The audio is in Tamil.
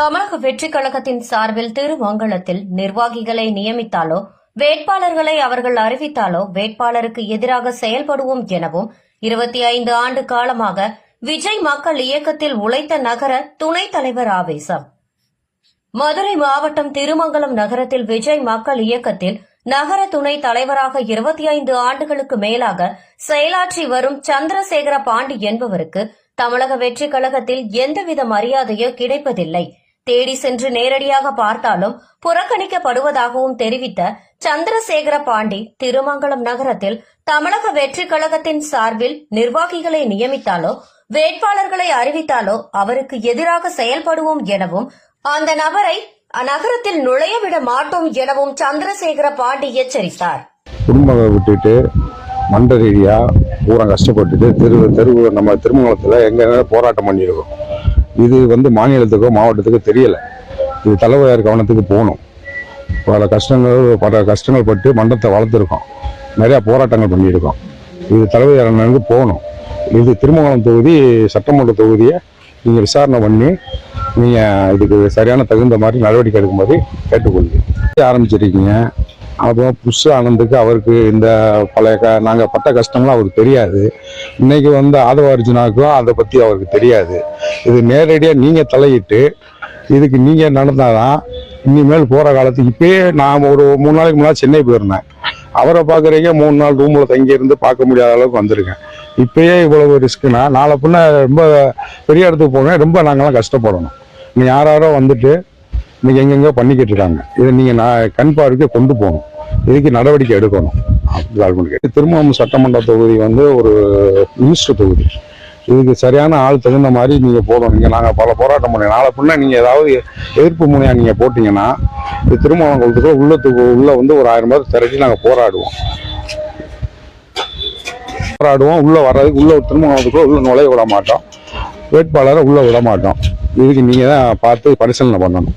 தமிழக வெற்றிக் கழகத்தின் சார்பில் திருமங்கலத்தில் நிர்வாகிகளை நியமித்தாலோ வேட்பாளர்களை அவர்கள் அறிவித்தாலோ வேட்பாளருக்கு எதிராக செயல்படுவோம் எனவும் இருபத்தி ஐந்து ஆண்டு காலமாக விஜய் மக்கள் இயக்கத்தில் உழைத்த நகர துணைத் தலைவர் ஆவேசம். மதுரை மாவட்டம் திருமங்கலம் நகரத்தில் விஜய் மக்கள் இயக்கத்தில் நகர துணை தலைவராக இருபத்தி ஐந்து ஆண்டுகளுக்கு மேலாக செயலாற்றி வரும் சந்திரசேகர பாண்டி என்பவருக்கு தமிழக வெற்றிக் கழகத்தில் எந்தவித மரியாதையோ கிடைப்பதில்லை. தேடி சென்று நேரடியாக பார்த்தாலும் புறக்கணிக்கப்படுவதாகவும் தெரிவித்த சந்திரசேகர பாண்டி திருமங்கலம் நகரத்தில் தமிழக வெற்றிக் கழகத்தின் சார்பில் நிர்வாகிகளை நியமித்தாலோ வேட்பாளர்களை அறிவித்தாலோ அவருக்கு எதிராக செயல்படுவோம் எனவும் அந்த நபரை அந்நகரத்தில் நுழைய விட மாட்டோம் எனவும் சந்திரசேகர பாண்டி எச்சரித்தார். குடும்பத்தை விட்டுட்டு மண்ட ரீதியாக பூரா கஷ்டப்பட்டுட்டு தெரு தெரு நம்ம திருமங்கலத்தில் எங்கே போராட்டம் பண்ணியிருக்கோம் இது வந்து மாநிலத்துக்கோ மாவட்டத்துக்கோ தெரியலை. இது தலைவர் கவனத்துக்கு போகணும். பல கஷ்டங்கள் பல கஷ்டங்கள் பட்டு மண்டத்தை வளர்த்துருக்கோம். நிறையா போராட்டங்கள் பண்ணியிருக்கோம். இது தலைவர் அண்ணனுக்கு போகணும். இது திருமங்கலம் தொகுதி சட்டமன்ற தொகுதியை நீங்கள் விசாரணை பண்ணி நீங்கள் இதுக்கு சரியான தகுந்த மாதிரி நடவடிக்கை எடுக்கும்போது கேட்டுக்கொள்கிறேன். ஆரம்பிச்சிருக்கீங்க. அப்புறம் புஷ் ஆனந்துக்கு அவருக்கு இந்த பழைய க நாங்கள் பட்ட கஷ்டம்லாம் அவருக்கு தெரியாது. இன்னைக்கு வந்து ஆதவ அர்ஜுனாக்கும் அதை பற்றி அவருக்கு தெரியாது. இது நேரடியாக நீங்கள் தலையிட்டு இதுக்கு நீங்கள் நடந்தால் தான் இனிமேல் போகிற காலத்துக்கு இப்பயே நான் ஒரு மூணு நாளைக்கு முன்னாடி சென்னை போயிருந்தேன். அவரை பார்க்குறீங்க மூணு நாள் ரூமில் தங்கியிருந்து பார்க்க முடியாத அளவுக்கு வந்திருக்கேன். இப்பயே இவ்வளவு ரிஸ்க்குனா நாளை பின்ன ரொம்ப பெரிய இடத்துக்கு போனேன் ரொம்ப நாங்களாம் கஷ்டப்படணும். நீ யாராரோ வந்துட்டு இன்னைக்கு எங்கெங்கோ பண்ணிக்கிட்டு இருக்காங்க. இதை நீங்கள் நான் கண் பார்வைக்கு கொண்டு போகணும். இதுக்கு நடவடிக்கை எடுக்கணும். அப்படின்னு இருக்கணும். திருமணம் சட்டமன்ற தொகுதி வந்து ஒரு மினிஸ்டர் தொகுதி. இதுக்கு சரியான ஆள் தகுந்த மாதிரி நீங்கள் போடணும். நீங்கள் நாங்கள் பல போராட்டம் பண்ணி நாளை பின்னா நீங்கள் ஏதாவது எதிர்ப்பு முனையாக நீங்கள் போட்டிங்கன்னா இது திருமணம் குளத்துக்குள்ள உள்ளத்துக்கு உள்ளே வந்து ஒரு ஆயிரம் பேர் திரட்டி நாங்கள் போராடுவோம். போராடுவோம். உள்ளே வர்றதுக்கு உள்ளே திருமணத்துக்குள்ள உள்ளே நுழைய விட மாட்டோம். வேட்பாளரை உள்ளே விட மாட்டோம். இதுக்கு நீங்கள் தான் பார்த்து பரிசீலனை பண்ணணும்.